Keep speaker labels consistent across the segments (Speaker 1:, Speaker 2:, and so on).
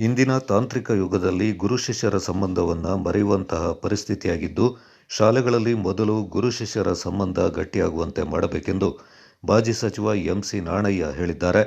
Speaker 1: ಇಂದಿನ ತಾಂತ್ರಿಕ ಯುಗದಲ್ಲಿ ಗುರು ಶಿಷ್ಯರ ಸಂಬಂಧವನ್ನು ಮರೆಯುವಂತಹ ಪರಿಸ್ಥಿತಿಯಾಗಿದ್ದು, ಶಾಲೆಗಳಲ್ಲಿ ಮೊದಲು ಗುರು ಶಿಷ್ಯರ ಸಂಬಂಧ ಗಟ್ಟಿಯಾಗುವಂತೆ ಮಾಡಬೇಕೆಂದು ಮಾಜಿ ಸಚಿವ ಎಂಸಿ ನಾಣಯ್ಯ ಹೇಳಿದ್ದಾರೆ.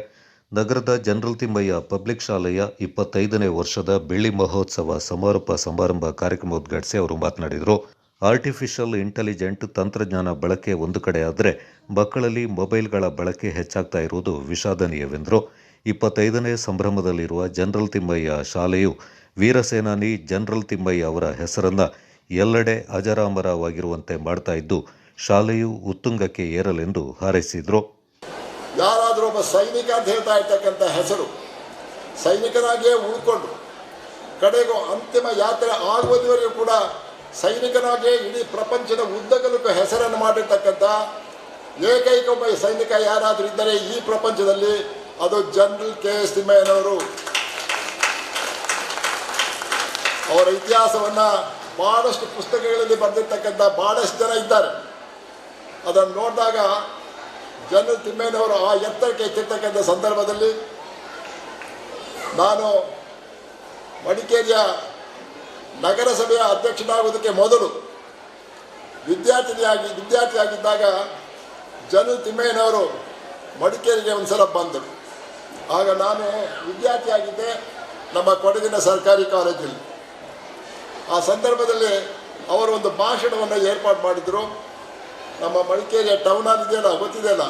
Speaker 1: ನಗರದ ಜನರಲ್ ತಿಮ್ಮಯ್ಯ ಪಬ್ಲಿಕ್ ಶಾಲೆಯ ಇಪ್ಪತ್ತೈದನೇ ವರ್ಷದ ಬೆಳ್ಳಿ ಮಹೋತ್ಸವ ಸಮಾರೋಪ ಸಮಾರಂಭ ಕಾರ್ಯಕ್ರಮ ಉದ್ಘಾಟಿಸಿ ಅವರು ಮಾತನಾಡಿದರು. ಆರ್ಟಿಫಿಷಿಯಲ್ ಇಂಟೆಲಿಜೆಂಟ್ ತಂತ್ರಜ್ಞಾನ ಬಳಕೆ ಒಂದು ಕಡೆ ಆದರೆ ಮಕ್ಕಳಲ್ಲಿ ಮೊಬೈಲ್ಗಳ ಬಳಕೆ ಹೆಚ್ಚಾಗ್ತಾ ಇರುವುದು ವಿಷಾದನೀಯವೆಂದರು. ಇಪ್ಪತ್ತೈದನೇ ಸಂಭ್ರಮದಲ್ಲಿರುವ ಜನರಲ್ ತಿಮ್ಮಯ್ಯ ಶಾಲೆಯು ವೀರಸೇನಾನಿ ಜನರಲ್ ತಿಮ್ಮಯ್ಯ ಅವರ ಹೆಸರನ್ನ ಎಲ್ಲೆಡೆ ಅಜರಾಮರವಾಗಿರುವಂತೆ ಮಾಡ್ತಾ ಇದ್ದು, ಶಾಲೆಯು ಉತ್ತುಂಗಕ್ಕೆ ಏರಲೆಂದು ಹಾರೈಸಿದ್ರು.
Speaker 2: ಯಾರಾದರೂ ಒಬ್ಬ ಸೈನಿಕ ಅಂತ ಹೇಳ್ತಾ ಇರ್ತಕ್ಕಂಥ ಹೆಸರು ಸೈನಿಕನಾಗಿಯೇ ಉಳ್ಕೊಂಡು ಕಡೆಗೂ ಅಂತಿಮ ಯಾತ್ರೆ ಆಗುವುದವರೆಗೂ ಕೂಡ ಸೈನಿಕನಾಗಿಯೇ ಇಡೀ ಪ್ರಪಂಚದ ಉದ್ದಗಲಕ್ಕೂ ಹೆಸರನ್ನು ಮಾಡಿರ್ತಕ್ಕಂಥ ಏಕೈಕ ಒಬ್ಬ ಸೈನಿಕ ಯಾರಾದರೂ ಇದ್ದರೆ ಈ ಪ್ರಪಂಚದಲ್ಲಿ ಅದು ಜನರಲ್ ಕೆ ಎಸ್ ತಿಮ್ಮಯ್ಯನವರು ಅವರ ಇತಿಹಾಸವನ್ನು ಭಾಳಷ್ಟು ಪುಸ್ತಕಗಳಲ್ಲಿ ಬರೆದಿರ್ತಕ್ಕಂಥ ಭಾಳಷ್ಟು ಜನ ಇದ್ದಾರೆ. ಅದನ್ನು ನೋಡಿದಾಗ ಜನರಲ್ ತಿಮ್ಮಯ್ಯನವರು ಆ ಎತ್ತರಕ್ಕೆ ಎತ್ತಿರ್ತಕ್ಕಂಥ ಸಂದರ್ಭದಲ್ಲಿ ನಾನು ಮಡಿಕೇರಿಯ ನಗರಸಭೆಯ ಅಧ್ಯಕ್ಷನಾಗುವುದಕ್ಕೆ ಮೊದಲು ವಿದ್ಯಾರ್ಥಿನಿಯಾಗಿ ವಿದ್ಯಾರ್ಥಿಯಾಗಿದ್ದಾಗ ಜನರಲ್ ತಿಮ್ಮಯ್ಯನವರು ಮಡಿಕೇರಿಗೆ ಒಂದು ಸಲ ಬಂದರು. ಆಗ ನಾನು ವಿದ್ಯಾರ್ಥಿಯಾಗಿದ್ದೆ ನಮ್ಮ ಕೊಡಗಿನ ಸರ್ಕಾರಿ ಕಾಲೇಜಲ್ಲಿ. ಆ ಸಂದರ್ಭದಲ್ಲಿ ಅವರು ಒಂದು ಭಾಷಣವನ್ನು ಏರ್ಪಾಡು ಮಾಡಿದರು. ನಮ್ಮ ಮಡಿಕೇರಿಯ ಟೌನ್ ಹಾಲ್ ಇದೆಯಲ್ಲ, ಗೊತ್ತಿದೆಯಲ್ಲ?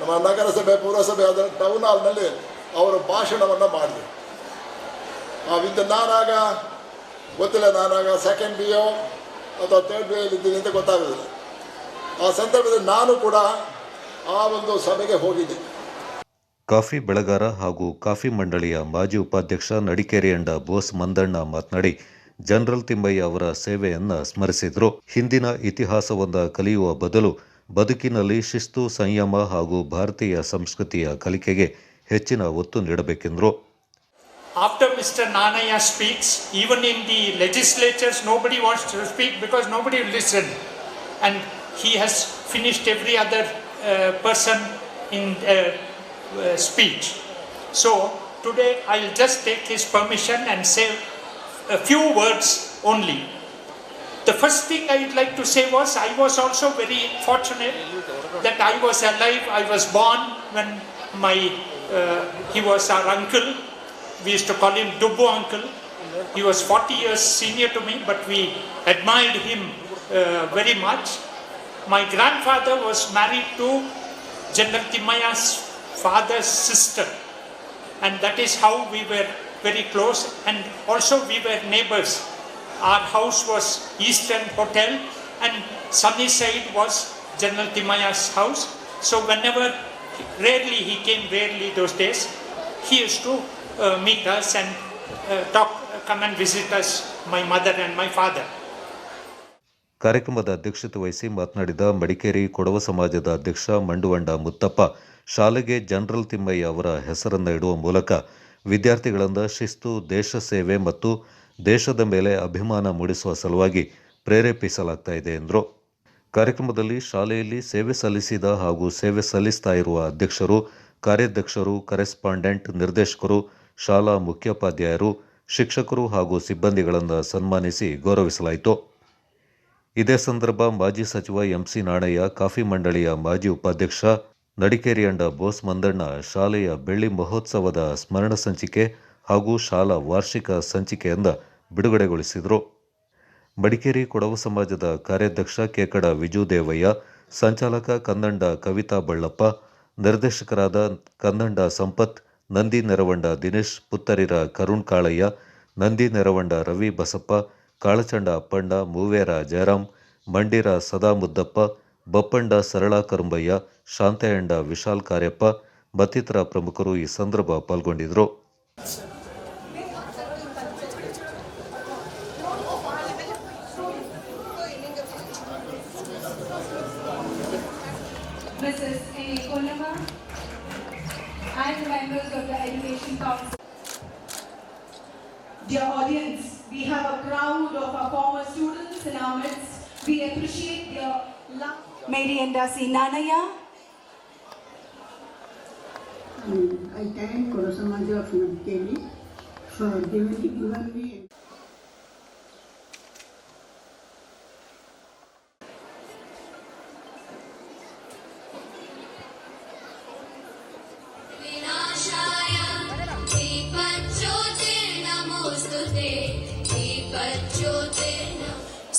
Speaker 2: ನಮ್ಮ ನಗರಸಭೆ, ಪುರಸಭೆ ಅದರ ಟೌನ್ ಹಾಲ್ನಲ್ಲಿ ಅವರು ಭಾಷಣವನ್ನು ಮಾಡಿದರು. ಆ ವಿದ್ಯ ನಾನಾಗ, ಗೊತ್ತಿಲ್ಲ ನಾನಾಗ ಸೆಕೆಂಡ್ ಬಿ ಒ ಅಥವಾ ತರ್ಡ್ ಬಿ ಇದ್ದೀನಿ ಅಂತ ಗೊತ್ತಾಗೋದಿಲ್ಲ ಆ ಸಂದರ್ಭದಲ್ಲಿ ನಾನು ಕೂಡ ಆ ಒಂದು ಸಭೆಗೆ ಹೋಗಿದ್ದೆ.
Speaker 1: ಕಾಫಿ ಬೆಳೆಗಾರ ಹಾಗೂ ಕಾಫಿ ಮಂಡಳಿಯ ಮಾಜಿ ಉಪಾಧ್ಯಕ್ಷ ನಡಿಕೇರಿಯಂಡ ಬೋಸ್ ಮಂದಣ್ಣ ಮಾತನಾಡಿ ಜನರಲ್ ತಿಮ್ಮಯ್ಯ ಅವರ ಸೇವೆಯನ್ನು ಸ್ಮರಿಸಿದರು ಹಿಂದಿನ ಇತಿಹಾಸವನ್ನು ಕಲಿಯುವ ಬದಲು ಬದುಕಿನಲ್ಲಿ ಶಿಸ್ತು ಸಂಯಮ ಹಾಗೂ ಭಾರತೀಯ ಸಂಸ್ಕೃತಿಯ ಕಲಿಕೆಗೆ ಹೆಚ್ಚಿನ ಒತ್ತು ನೀಡಬೇಕೆಂದರು
Speaker 3: After Mr. Nanaya speaks, even in the legislatures, nobody wants to speak because nobody will listen. And he has finished every other uh, person uh, uh, speech. So today I'll just take his permission and say a few words only. The first thing I would like to say was I was also very fortunate that I was alive, I was born when my uh, he was our uncle. We used to call him Dubbo uncle. He was 40 years senior to me, but we admired him uh, very much. My grandfather was married to General Timaya's father's sister, and that is how we were very close. And also we were neighbors. Our house was Eastern Hotel, and sunny side was General Timaya's house. So whenever, rarely he came, rarely those days, he used to uh, meet us and uh, talk, come and visit us, my mother and my father.
Speaker 1: ಕಾರ್ಯಕ್ರಮದ ಅಧ್ಯಕ್ಷತೆ ವಹಿಸಿ ಮಾತನಾಡಿದ ಮಡಿಕೇರಿ ಕೊಡವ ಸಮಾಜದ ಅಧ್ಯಕ್ಷ ಮಂಡುವಂಡ ಮುತ್ತಪ್ಪ ಶಾಲೆಗೆ general Thimmaiah ಅವರ ಹೆಸರನ್ನು ಇಡುವ ಮೂಲಕ ವಿದ್ಯಾರ್ಥಿಗಳಿಂದ ಶಿಸ್ತು, ದೇಶ ಸೇವೆ ಮತ್ತು ದೇಶದ ಮೇಲೆ ಅಭಿಮಾನ ಮೂಡಿಸುವ ಸಲುವಾಗಿ ಪ್ರೇರೇಪಿಸಲಾಗ್ತಾ ಇದೆ ಎಂದರು. ಕಾರ್ಯಕ್ರಮದಲ್ಲಿ ಶಾಲೆಯಲ್ಲಿ ಸೇವೆ ಸಲ್ಲಿಸಿದ ಹಾಗೂ ಸೇವೆ ಸಲ್ಲಿಸ್ತಾ ಇರುವ ಅಧ್ಯಕ್ಷರು, ಕಾರ್ಯಾಧ್ಯಕ್ಷರು, ಕರೆಸ್ಪಾಂಡೆಂಟ್, ನಿರ್ದೇಶಕರು, ಶಾಲಾ ಮುಖ್ಯೋಪಾಧ್ಯಾಯರು, ಶಿಕ್ಷಕರು ಹಾಗೂ ಸಿಬ್ಬಂದಿಗಳನ್ನು ಸನ್ಮಾನಿಸಿ ಗೌರವಿಸಲಾಯಿತು. ಇದೇ ಸಂದರ್ಭ ಮಾಜಿ ಸಚಿವ ಎಂಸಿ ನಾಣಯ್ಯ, ಕಾಫಿ ಮಂಡಳಿಯ ಮಾಜಿ ಉಪಾಧ್ಯಕ್ಷ ನಡಿಕೇರಿಯಂಡ ಬೋಸ್ ಮಂದಣ್ಣ ಶಾಲೆಯ ಬೆಳ್ಳಿ ಮಹೋತ್ಸವದ ಸ್ಮರಣ ಸಂಚಿಕೆ ಹಾಗೂ ಶಾಲಾ ವಾರ್ಷಿಕ ಸಂಚಿಕೆಯಿಂದ ಬಿಡುಗಡೆಗೊಳಿಸಿದರು. ಮಡಿಕೇರಿ ಕೊಡವ ಸಮಾಜದ ಕಾರ್ಯಾಧ್ಯಕ್ಷ ಕೇಕಡ ವಿಜುದೇವಯ್ಯ, ಸಂಚಾಲಕ ಕನ್ನಂಡ ಕವಿತಾ ಬಳ್ಳಪ್ಪ, ನಿರ್ದೇಶಕರಾದ ಕನ್ನಂಡ ಸಂಪತ್, ನಂದಿ ನೆರವಂಡ ದಿನೇಶ್ ಪುತ್ತರಿರ ಕರುಣ್ ಕಾಳಯ್ಯ, ನಂದಿ ನೆರವಂಡ ರವಿ ಬಸಪ್ಪ, ಕಾಳಚಂಡ ಅಪ್ಪಣ್ಣ ಮೂವೇರ ಜಯರಾಮ್, ಮಂಡಿರ ಸದಾ ಮುದ್ದಪ್ಪ ಬಪ್ಪಂಡ ಸರಳಾ ಕರುಂಬಯ್ಯ ಶಾಂತಯ್ಯಂಡ ವಿಶಾಲ್ ಕಾರ್ಯಪ್ಪ ಮತ್ತಿತರ ಪ್ರಮುಖರು ಈ ಸಂದರ್ಭ ಪಾಲ್ಗೊಂಡಿದ್ದರು.
Speaker 4: Dear audience, we have a crowd of our former students in our midst. We appreciate their love. Mary and Dasi Nanaya,
Speaker 5: I thank Koro Samaj of Navkeli for giving, given me
Speaker 6: विनाशाय दीपज्योतिर्नमोऽस्तु ते दीपज्योतिर्नमः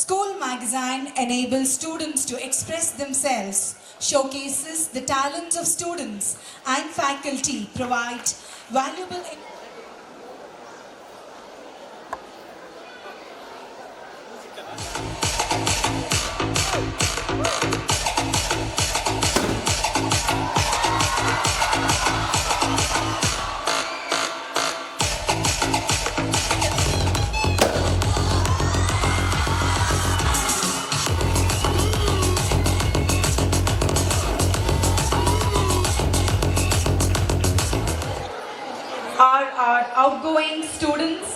Speaker 4: School magazine enables students to express themselves, showcases the talents of students and faculty, provide valuable
Speaker 7: outgoing students,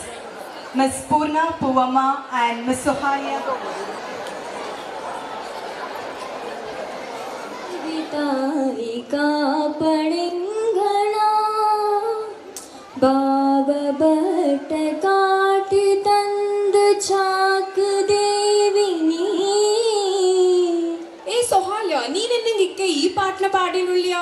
Speaker 7: Ms. Purna Puvama and Ms. Sohaya.
Speaker 6: वितालिका पडिङ्गणा बाब but काट तंद chalk ದೇವಿನಿ
Speaker 8: ಏ ಸೊಹಾಲ್ಯ ನೀನೆನ್ನಿಂಗಿಕ್ಕೆ ಈ ಪಾಟ್ನ ಪಾಡಿನುಳ್ಯ